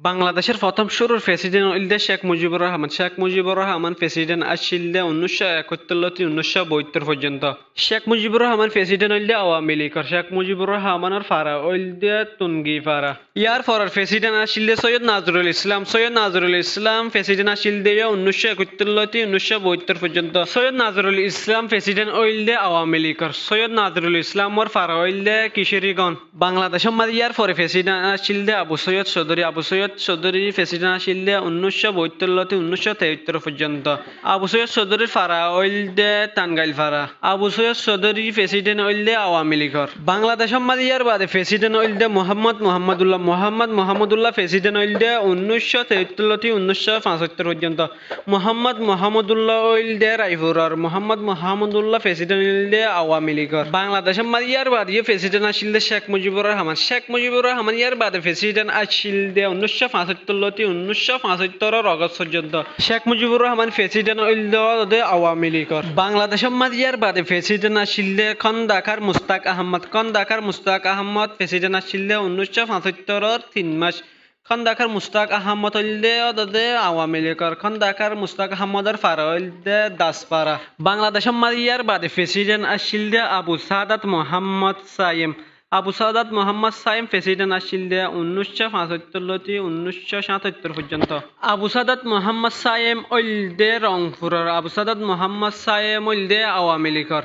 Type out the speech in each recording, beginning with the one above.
বাংলাদেশের প্রথম শুরুর প্রেসিডেন্ট হইলে শেখ মুজিবুর রহমান। শেখ মুজিবুর রহমান প্রেসিডেন্ট আসিলে উনিশশো একাত্তর উনিশশো বহত্তর পর্যন্ত। শেখ মুজিবুর রহমান প্রেসিডেন্ট হইলে আওয়ামী লীগর শেখ মুজিবুর রহমানের ফারা হইলে তুনগি ফারা। ইয়ার পরের প্রেসিডেন্ট আসিলে সৈয়দ নাজরুল ইসলাম। সৈয়দ নাজরুল ইসলাম প্রেসিডেন্ট আসিল দিয়ে উনিশশো একাত্তর উনিশশো বহত্তর পর্যন্ত। সৈয়দ নাজরুল ইসলাম প্রেসিডেন্ট হইলে আওয়ামী লীগর সৈয়দ নাজরুল ইসলামর ফারা হইলে কিশোরীগণ। বাংলাদেশের মাঝে ইয়ার পরে প্রেসিডেন্ট দিয়ে আবু সৈয়দ চৌধুরী। আবু সৈয়দ চৌধুরী প্রেসিডেন্ট আসিল দিয়ে উনিশশো থেকে উনিশশো তেহত্তর পর্যন্ত। আবু সৈয়দ চৌধুরীর ফারা হইল দে টানগাইল ফারা। আবু সৈয়দ চৌধুরী প্রেসিডেন্ট হইল দে আওয়ামী লীগর। বাংলাদেশের মাঝে ইয়ার বাদে প্রেসিডেন্ট হইল দে মোহাম্মদ মোহাম্মদুল্লাহ। মোহাম্মদ মোহাম্মদুল্লাহ প্রেসিডেন্ট হইল দে উনিশশো তেহত্তর থেকে উনিশশো পঁচাত্তর পর্যন্ত। মোহাম্মদ মোহাম্মদুল্লাহ হইল দে রায়পুরর। মোহাম্মদ মোহাম্মদুল্লাহ প্রেসিডেন্ট হইল দে আওয়ামী লীগর। বাংলাদেশের মাঝে ইয়ার বাদে প্রেসিডেন্ট আসিল দে শেখ মুজিবুর রহমান। শেখ মুজিবুর রহমান ইয়ার বাদে প্রেসিডেন্ট আসিল দে উনিশশো পঁচাত্তর থেকে উনিশশো পঁচাত্তরের অগস্ট পর্যন্ত। শেখ মুজিবুর রহমান প্রেসিডেন্ট আওয়ামী লীগর। বাংলাদেশের মাঝে ইয়ার বাদে প্রেসিডেন্ট আসিল মুস্তাক আহমদ। মুস্তাক আহমদ প্রেসিডেন্ট আসিল উনিশশো পঁচাত্তরের তিন মাস। খন ঢাকার মুস্তাক আহমদ হইলে দে আওয়ামী লীগর। মুস্তাক আহমদের ফারা হইলে দাসপাড়া। বাংলাদেশের মাঝে বাদে প্রেসিডেন্ট আসিল দে আবু সাদাত মোহাম্মদ সাইম। আবু সাদাত মোহাম্মদ সাইম প্রেসিডেন্ট আসিল দে উনিশশো পঁচাত্তর থেকে উনিশশো সাতাত্তর পর্যন্ত। আবু সাদাত মোহাম্মদ সাইম ওইল দে রংপুরের, আবু সাদাত মোহাম্মদ সাইম ওইল দে আওয়ামী লীগর।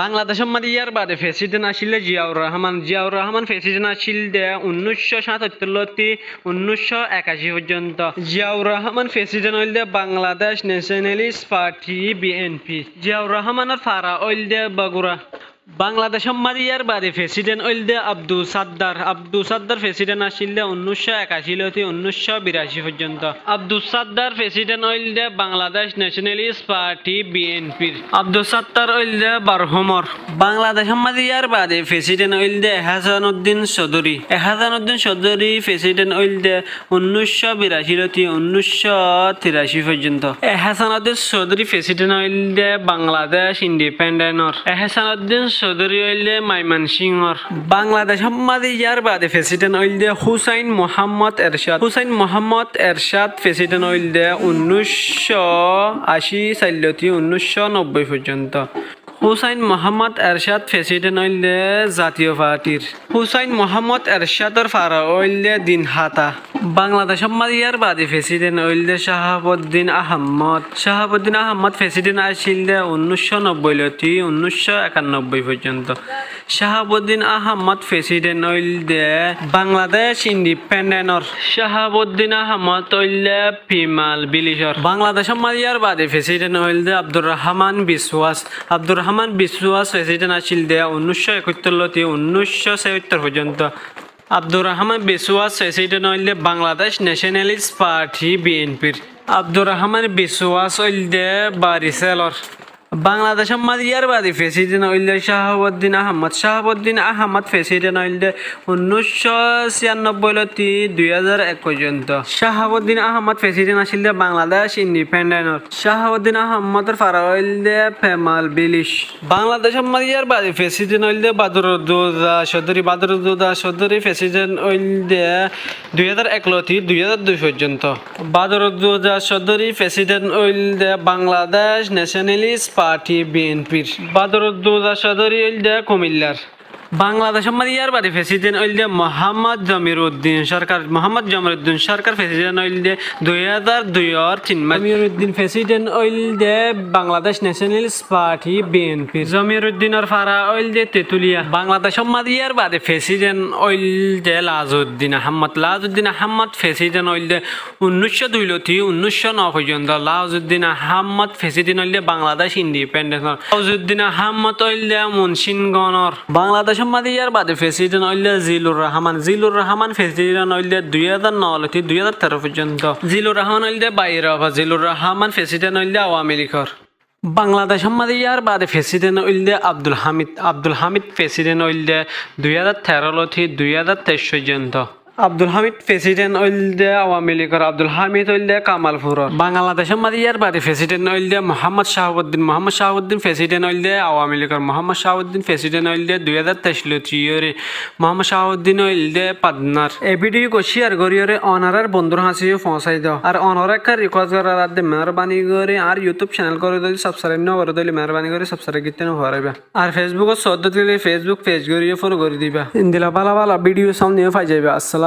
বাংলাদেশের মাঝে ইয়ার বাদে প্রেসিডেন্ট আসিল জিয়াউর রহমান। জিয়াউর রহমান প্রেসিডেন্ট আসিল দে উনিশশো সাতাত্তর থেকে উনিশশো একাশি পর্যন্ত। জিয়াউর রহমান প্রেসিডেন্ট হইল দে Bangladesh nationalist party, BNP. Ziaur রহমানের ফারা হইল দে বগুড়া। বাংলাদেশের মাঝে ইয়ার বাদে প্রেসিডেন্ট হইল দে আব্দুল সাদ্দার। আব্দুল সাদ্দার প্রেসিডেন্ট আসিল উনিশশো একাশি থেকে উনিশশো বিরাশি পর্যন্ত। আব্দুল সাদ্দার প্রেসিডেন্ট হইল দে বাংলাদেশ ন্যাশনালিস্ট পার্টি বিএনপির। আব্দুল সাত্তার হইল দে বারহমর। বাংলাদেশের মাঝে ইয়ার বাদে প্রেসিডেন্ট হইল দে এহাসান উদ্দিন চৌধুরী। এহাসান উদ্দিন চৌধুরী প্রেসিডেন্ট হইল দে উনিশশো বিরাশি থেকে উনিশশো তিরাশি পর্যন্ত। এহাসান উদ্দিন চৌধুরী প্রেসিডেন্ট হইল দে বাংলাদেশ ইন্ডিপেন্ডেন্টর এহাসান উদ্দিন চৌধুরী হইল মাইমান সিংহর। বাংলাদেশ সম্মাদি ইয়ার বাদে প্রেসিডেন্ট হইল হুসাইন মোহাম্মদ এরশাদ। হুসাইন মোহাম্মদ এরশাদ প্রেসিডেন্ট হইল উনিশশো আশি চাল্যতি উনিশশো নব্বই পর্যন্ত। হুসাইন মোহাম্মদ এরশাদ ফেসিডেন অইলে জাতীয় পার্টির। হুসাইন মোহাম্মদ এরশাদর ফারা অইলে দিন হাতা বাংলাদেশ মারিয়ার বাদে প্রেসিডেন্ট অইলে শাহাবুদ্দিন আহমদ শাহাবুদ্দিন আহমদ প্রেসিডেন্ট আসিল উনিশশো নব্বই লতি উনিশশো একানব্বই পর্যন্ত। শাহাবুদ্দিন আহমদ প্রেসিডেন্ট হইলে বাংলাদেশ ইন্ডিপেন্ডেন্টর। শাহাবুদ্দিন আহমদ হইলে ফিমাল বিলিশর। বাংলাদেশের মারিয়ার বাদে প্রেসিডেন্ট হইলে আব্দুর রহমান বিশ্বাস আব্দুর রহমান বিশ্বাস প্রেসিডেন্ট আসিল দে উনিশশো একাত্তর লতি উনিশশো ছেয়াত্তর পর্যন্ত। আব্দুর রহমান বিশ্বাস প্রেসিডেন্ট হইলে বাংলাদেশ ন্যাশনালিস্ট পার্টি বিএনপির। আব্দুর রহমান বিশ্বাস হইলে বারিসেলর। বাংলাদেশের মারিয়ার বাদী প্রেসিডেন্ট শাহাবুদ্দিন আহমদ। শাহাবুদ্দিন আহমদ প্রেসিডেন্ট হইলে উনিশশো ছিয়ানব্বই লতি দুই হাজার এক পর্যন্ত। শাহাবুদ্দিন আহমদ প্রেসিডেন্ট আসিল বাংলাদেশ ইন্ডিপেন্ডেন্ট। শাহাবুদ্দিন আহমদের ফারা হইলে ফেমাল বিলিশ। বাংলাদেশের মারিয়ার বাদী প্রেসিডেন্ট হইলে বাদরুদ্দৌজা চৌধুরী। বাদরুদ্দৌজা চৌধুরী প্রেসিডেন্ট হইলে দুই হাজার এক লতি দুই হাজার দুই পর্যন্ত। বাদরুদ্দৌজা চৌধুরী প্রেসিডেন্ট হইলে বাংলাদেশ ন্যাশনালিস্ট পার্টি বিএনপির। বাদরুদ্দৌজা চৌধুরী হইলে কুমিল্লার বাংলাদেশের মারিয়ার বাদী প্রেসিডেন্ট হইলে মোহাম্মদ জমির উদ্দিন সরকার মোহাম্মদ জমির উদ্দিন সরকার প্রেসিডেন্ট হইলে দুই হাজার দুইর তিন জমির উদ্দিন প্রেসিডেন্ট হইলে বাংলাদেশ ন্যাশনালিস্ট পার্টি বিএনপি। জমির উদ্দিনের ফারা হইলে তেতুলিয়া। বাংলাদেশের মারিয়ার বাদে প্রেসিডেন্ট হইলে লাজউদ্দিন আহমদ। লাজউদ্দিন আহমদ প্রেসিডেন্ট হইলে উনিশশো দুই লতি উনিশশো ন পর্যন্ত। লাউজউদ্দিন আহমদ প্রেসিডেন্ট হইলে বাংলাদেশ ইন্ডিপেন্ডেন্স লাউজউদ্দিন আহমদ হইলে মুন্সিনগণর বাংলাদেশ মাদিয়ার বাদে প্রেসিডেন্ট হইলে জিলুর রহমান। জিলুর রহমান প্রেসিডেন্ট হইলে দুই হাজার ন লতি দুই হাজার তেরো পর্যন্ত। জিলুর রহমান হইলে বাইর জিলুর রহমান প্রেসিডেন্ট হইলে আওয়ামী লীগর। বাংলাদেশ মাদিয়ার বাদে প্রেসিডেন্ট হইলে আব্দুল হামিদ আব্দুল হামিদ প্রেসিডেন্ট হইলে দুই হাজার তেরো লতি দুই হাজার তেইশ পর্যন্ত। আব্দুল হামিদ প্রেসিডেন্ট ওইল দে, আওয়ামী লীগের আব্দুল হামিদ ওইল দে কামালপুর বাংলাদেশের মাঝে ইয়ার বাড়ি প্রেসিডেন্ট ওইল দে, মোহাম্মদ শাহাবুদ্দিন। মোহাম্মদ শাহাবুদ্দিন প্রেসিডেন্ট ওইল দে, আওয়ামী লীগের মোহাম্মদ শাহাবুদ্দিন প্রেসিডেন্ট ওইল দে, দুই হাজার তেইশ লতিয়রে মোহাম্মদ শাহাবুদ্দিন ওইল দে পাদনার এই ভিডিও কো শেয়ার করিয়রে অনারের বন্ধুর হাসিও পৌঁছাই দাও। আর অনার একটা রিকোয়েস্ট করার আদে মেহরবানি করে আর ইউটিউব চ্যানেল করে দিলে সাবস্ক্রাইব না করে দিলে, মেহরবানি করে সাবস্ক্রাইব করতে না হরাইবা আর ফেসবুকত সদ্য দিলে ফেসবুক পেজ করিয়ে ফলো করে দিবা। ইন্দিলা ভালো ভালো ভিডিও সামনে পাই যাবে আসসালামু